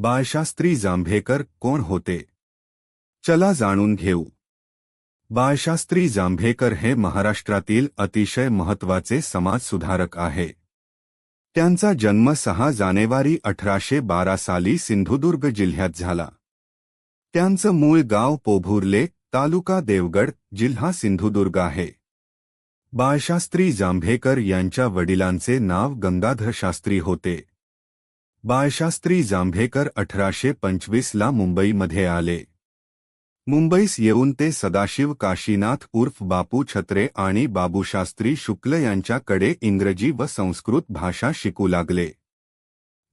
बाळशास्त्री जांभेकर कोण होते? चला जाणून घेऊ. बाळशास्त्री जांभेकर हे महाराष्ट्रातील अतिशय महत्त्वाचे समाजसुधारक आहे. त्यांचा जन्म सहा जानेवारी अठराशे बारा साली सिंधुदुर्ग जिल्ह्यात झाला. त्यांचं मूळ गाव पोभुर्ले, तालुका देवगड, जिल्हा सिंधुदुर्ग आहे. बाळशास्त्री जांभेकर यांच्या वडिलांचे नाव गंगाधर शास्त्री होते. बाळशास्त्री जांभेकर अठराशे पंचवीसला मुंबईमध्ये आले. मुंबईस येऊन ते सदाशिव काशीनाथ उर्फ बापू छत्रे आणि बाबूशास्त्री शुक्ल यांच्याकडे इंग्रजी व संस्कृत भाषा शिकू लागले.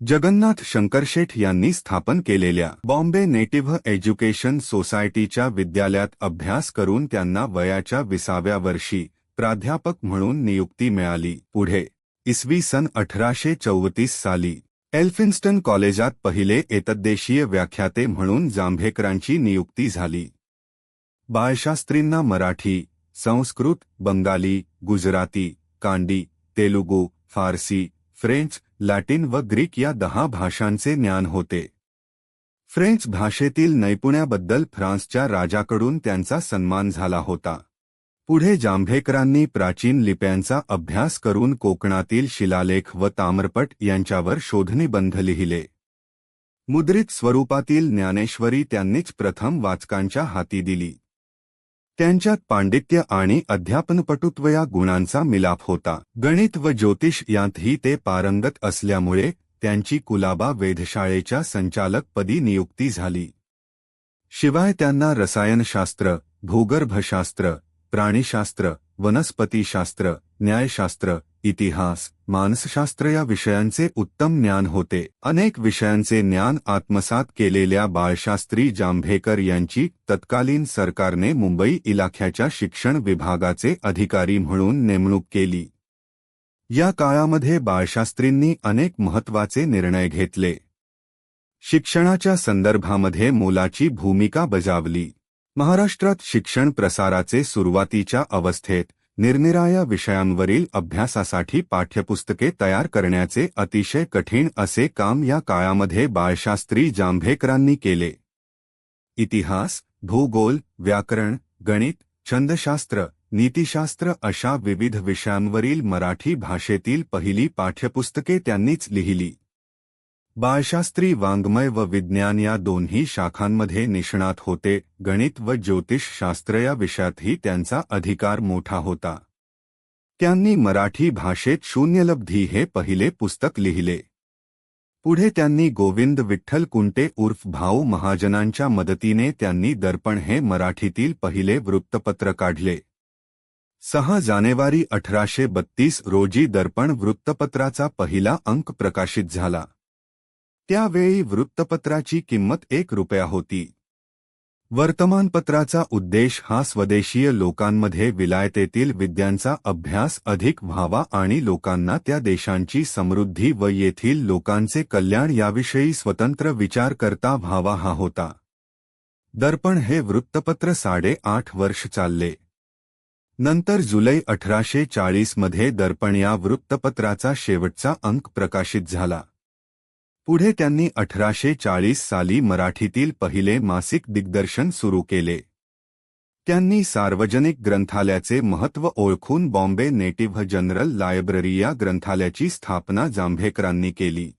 जगन्नाथ शंकरशेठ यांनी स्थापन केलेल्या बॉम्बे नेटिव्ह एज्युकेशन सोसायटीच्या विद्यालयात अभ्यास करून त्यांना वयाच्या विसाव्या वर्षी प्राध्यापक म्हणून नियुक्ती मिळाली. पुढे इसवी सन अठराशे चौवतीस साली एल्फिन्स्टन कॉलेजात पहिले एतद्देशीय व्याख्याते म्हणून जांभेकरांची नियुक्ती झाली. बाळशास्त्रींना मराठी संस्कृत बंगाली गुजराती कांडी तेलुगू फारसी फ्रेंच लॅटिन व ग्रीक या दहा भाषांचे ज्ञान होते. फ्रेंच भाषेतील नैपुण्याबद्दल फ्रान्सच्या राजाकडून त्यांचा सन्मान झाला होता. पुढे जांभेकरांनी प्राचीन लिप्यांचा अभ्यास करून कोकणातील शिलालेख व ताम्रपट यांच्यावर शोधनिबंध लिहिले. मुद्रित स्वरूपातील ज्ञानेश्वरी त्यांनीच प्रथम वाचकांच्या हाती दिली. त्यांच्यात पांडित्य आणि अध्यापनपटुत्व या गुणांचा मिलाप होता. गणित व ज्योतिष यांतही ते पारंगत असल्यामुळे त्यांची कुलाबा वेधशाळेच्या संचालकपदी नियुक्ती झाली. शिवाय त्यांना रसायनशास्त्र भूगर्भशास्त्र प्राणीशास्त्र वनस्पतीशास्त्र न्यायशास्त्र इतिहास मानसशास्त्र या विषयांचे उत्तम ज्ञान होते. अनेक विषयांचे ज्ञान आत्मसात केलेल्या बाळशास्त्री जांभेकर यांची तत्कालीन सरकारने मुंबई इलाख्याच्या शिक्षण विभागाचे अधिकारी म्हणून नेमणूक केली. या काळामध्ये बाळशास्त्रींनी अनेक महत्त्वाचे निर्णय घेतले. शिक्षणाच्या संदर्भामध्ये मोलाची भूमिका बजावली. महाराष्ट्रात शिक्षण प्रसाराचे सुरुवातीच्या अवस्थेत निरनिराया विषयांवरील अभ्यासासाठी पाठ्यपुस्तके तयार करण्याचे अतिशय कठीण असे काम या काळामध्ये बाळशास्त्री जांभेकरांनी केले. इतिहास भूगोल व्याकरण गणित छंदशास्त्र नीतिशास्त्र अशा विविध विषयांवरील मराठी भाषेतील पहिली पाठ्यपुस्तके त्यांनीच लिहिली. बाळशास्त्री वाङ्मय व विज्ञान या दोन्ही शाखांमध्ये निष्णात होते. गणित व ज्योतिषशास्त्र या विषयातही त्यांचा अधिकार मोठा होता. त्यांनी मराठी भाषेत शून्यलब्धी हे पहिले पुस्तक लिहिले. पुढे त्यांनी गोविंद विठ्ठल कुंटे उर्फ़ भाऊ महाजनांच्या मदतीने त्यांनी दर्पण हे मराठीतील पहिले वृत्तपत्र काढले. सहा जानेवारी अठराशे बत्तीस रोजी दर्पण वृत्तपत्राचा पहिला अंक प्रकाशित झाला. त्यावेळी वृत्तपत्राची किंमत एक रुपया होती. वर्तमानपत्राचा उद्देश हा स्वदेशीय लोकांमध्ये विलायतेतील विद्यांचा अभ्यास अधिक व्हावा आणि लोकांना त्या देशांची समृद्धी व येथील लोकांचे कल्याण याविषयी स्वतंत्र विचार करता व्हावा हा होता. दर्पण हे वृत्तपत्र साडेआठ वर्ष चालले. नंतर जुलै अठराशे चाळीसमध्ये दर्पण या वृत्तपत्राचा शेवटचा अंक प्रकाशित झाला. पुढे त्यांनी अठराशे चाळीस साली मराठीतील पहिले मासिक दिग्दर्शन सुरू केले. त्यांनी सार्वजनिक ग्रंथालयाचे महत्त्व ओळखून बॉम्बे नेटिव्ह जनरल लायब्ररी या ग्रंथालयाची स्थापना जांभेकरांनी केली.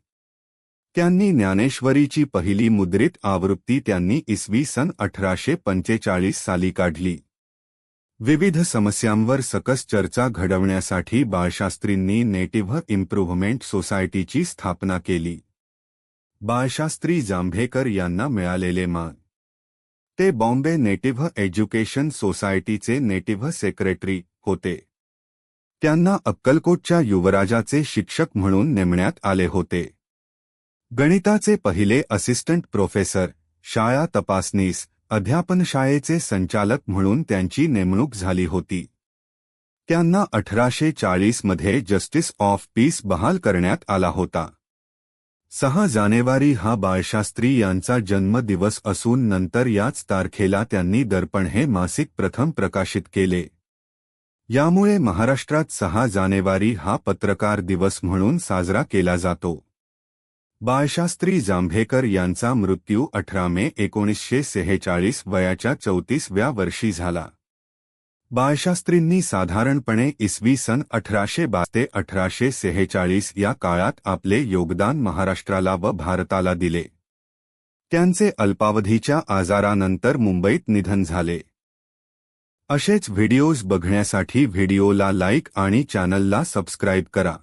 त्यांनी ज्ञानेश्वरीची पहिली मुद्रित आवृत्ती त्यांनी इसवी सन अठराशे पंचेचाळीस साली काढली. विविध समस्यांवर सकस चर्चा घडवण्यासाठी बाळशास्त्रींनी नेटिव्ह इम्प्रूव्हमेंट सोसायटीची स्थापना केली. बाळशास्त्री जांभेकर यांना मिळालेले मान. ते बॉम्बे नेटिव्ह एज्युकेशन सोसायटीचे नेटिव्ह सेक्रेटरी होते. त्यांना अक्कलकोटच्या युवराजाचे शिक्षक म्हणून नेमण्यात आले होते. गणिताचे पहिले असिस्टंट प्रोफेसर शाळा तपासनीस अध्यापनशाळेचे संचालक म्हणून त्यांची नेमणूक झाली होती. त्यांना अठराशे चाळीसमध्ये जस्टिस ऑफ पीस बहाल करण्यात आला होता. सहा जानेवारी हा बाळशास्त्री यांचा जन्मदिवस असून नंतर याच तारखेला त्यांनी दर्पण हे मासिक प्रथम प्रकाशित केले. यामुळे महाराष्ट्रात सहा जानेवारी हा पत्रकार दिवस म्हणून साजरा केला जातो. बाळशास्त्री जांभेकर यांचा मृत्यू अठरा मे एकोणीसशे सेहेचाळीस वयाच्या चौतीसव्या वर्षी झाला. बाळशास्त्रींनी साधारणपणे इसवी सन अठराशे बा ते अठराशे सेहेचाळीस या काळात आपले योगदान महाराष्ट्राला व भारताला दिले. त्यांचे अल्पावधीच्या आजारानंतर मुंबईत निधन झाले. असेच व्हिडिओज बघण्यासाठी व्हिडिओला लाईक आणि चॅनलला सबस्क्राईब करा.